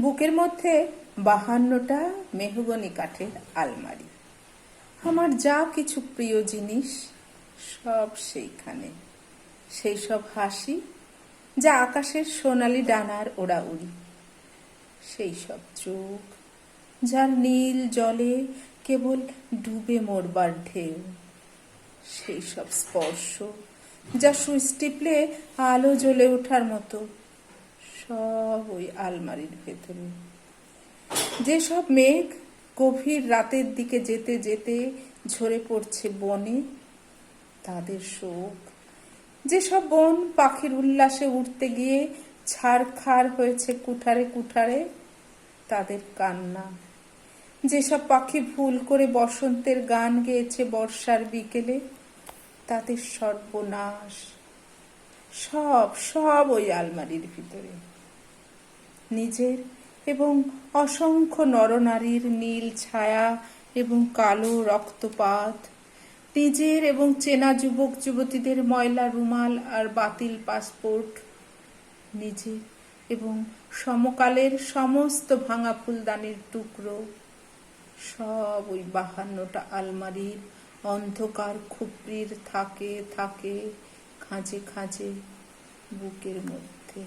বুকের মধ্যে বাহান্নটা মেহগনি কাঠের আলমারি। আমার যা কিছু প্রিয় জিনিস সব সেইখানে। সেই সব হাসি যা আকাশের সোনালি ডানার ওড়াউড়ি। সেই সব চোখ যার নীল জলে কেবল ডুবে মরবার ঢেউ। সেই সব স্পর্শ যা সুইচ টিপলে আলো জ্বলে ওঠার মতো। সব ওই আলমারির ভেতরে। যেসব মেঘ গভীর রাতের দিকে যেতে যেতে ঝরে পড়ছে বনে, তাদের শোক। যেসব বন পাখির উল্লাসে উঠতে গিয়ে ছাড়খাড় হয়েছে কুঠারে কুঠারে, তাদের কান্না। যেসব পাখি ভুল করে বসন্তের গান গেয়েছে বর্ষার বিকেলে, তাদের সর্বনাশ। সব সব ওই আলমারির ভিতরে। নিজের এবং অসংখ্য নরনারীর নীল ছায়া এবং কালো রক্তপাত। নিজের এবং চেনা যুবক যুবতীদের ময়লা রুমাল আর বাতিল পাসপোর্ট। নিজের এবং সমকালের সমস্ত ভাঙা ফুলদানির টুকরো। সব ওই বাহান্নটা আলমারির অন্ধকার খুপড়ির থাকে থাকে, খাঁজে খাঁজে বুকের মধ্যে।